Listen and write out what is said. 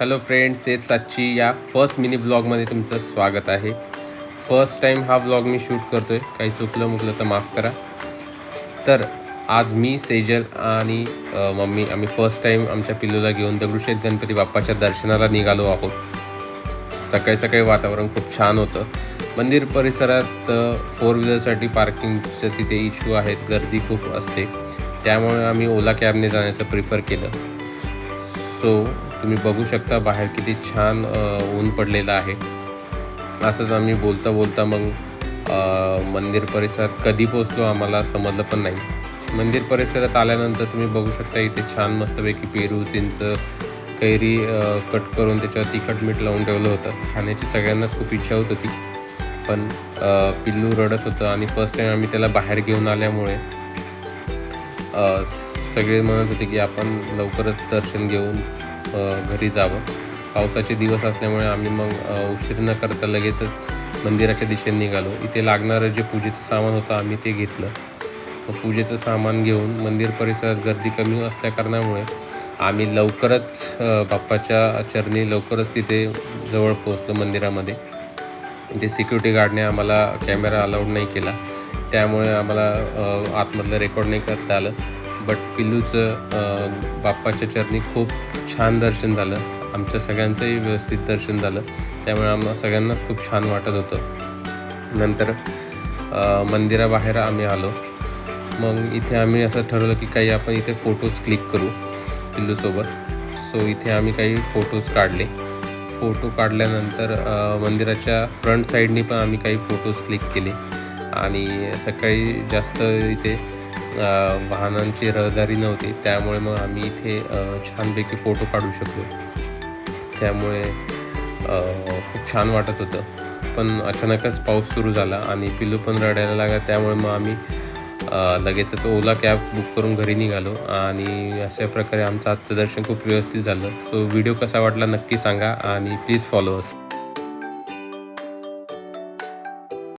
Hello friends हेच सातची या फर्स्ट मिनी ब्लॉगमध्ये तुमचं स्वागत आहे. फर्स्ट टाईम हा ब्लॉग मी शूट करतो आहे काही चुकलं मुकलं तर माफ करा. तर आज मी सेजल आणि मम्मी आम्ही फर्स्ट टाईम आमच्या पिल्लूला घेऊन दगडूशेठ गणपती बाप्पाच्या दर्शनाला निघालो आहोत. सकाळी सकाळी वातावरण खूप छान होतं. मंदिर परिसरात फोर व्हीलरसाठी पार्किंगचं तिथे इश्यू आहेत. गर्दी खूप असते. त्यामुळे आम्ही ओला कॅबने जाण्याचं प्रिफर केलं. सो तुम्ही बघू शकता बाहेर किती छान ऊन पडलेलं आहे. असंच आम्ही बोलता बोलता मग मंदिर परिसरात कधी पोचलो आम्हाला समजलं पण नाही. मंदिर परिसरात आल्यानंतर तुम्ही बघू शकता इथे छान मस्तपैकी पेरू चिंच कैरी कट करून त्याच्यावर तिखट मीठ लावून ठेवलं होतं. खाण्याची सगळ्यांनाच खूप इच्छा होत होती. पण पिल्लू रडत होतं आणि फर्स्ट टाईम आम्ही त्याला बाहेर घेऊन आल्यामुळे सगळे म्हणत होते की आपण लवकरच दर्शन घेऊन घरी जावं. पावसाचे दिवस असल्यामुळे आम्ही मग उशीर न करता लगेचच मंदिराच्या दिशेने निघालो. इथे लागणारं जे पूजेचं सामान होतं आम्ही ते घेतलं. मग पूजेचं सामान घेऊन मंदिर परिसरात गर्दी कमी असल्याकारणामुळे आम्ही लवकरच बाप्पाच्या चरणी लवकरच तिथे जवळ पोहोचलो मंदिरामध्ये. ते सिक्युरिटी गार्डने आम्हाला कॅमेरा अलाउड नाही केला. त्यामुळे आम्हाला आतमधलं रेकॉर्ड नाही करता आलं. बट पिल्लूचं बाप्पाच्या चरणी खूप छान दर्शन झालं. आमच्या सगळ्यांचंही व्यवस्थित दर्शन झालं. त्यामुळे आम्हाला सगळ्यांनाच खूप छान वाटत होतं. नंतर मंदिराबाहेर आम्ही आलो. मग इथे आम्ही असं ठरवलं की काही आपण इथे फोटोज क्लिक करू पिल्लूसोबत. सो इथे आम्ही काही फोटोज काढले. फोटो काढल्यानंतर मंदिराच्या फ्रंट साईडनी पण आम्ही काही फोटोज क्लिक केले. आणि सकाळी जास्त इथे वाहनांची रहदारी नव्हती. त्यामुळे मग आम्ही इथे छानपैकी फोटो काढू शकलो. त्यामुळे खूप छान वाटत होतं. पण अचानकच पाऊस सुरू झाला आणि पिल्लू पण रडायला लागला. त्यामुळे मग आम्ही लगेचच ओला कॅब बुक करून घरी निघालो आणि अशा प्रकारे आमचं आजचं दर्शन खूप व्यवस्थित झालं. सो व्हिडिओ कसा वाटला नक्की सांगा आणि प्लीज फॉलो अस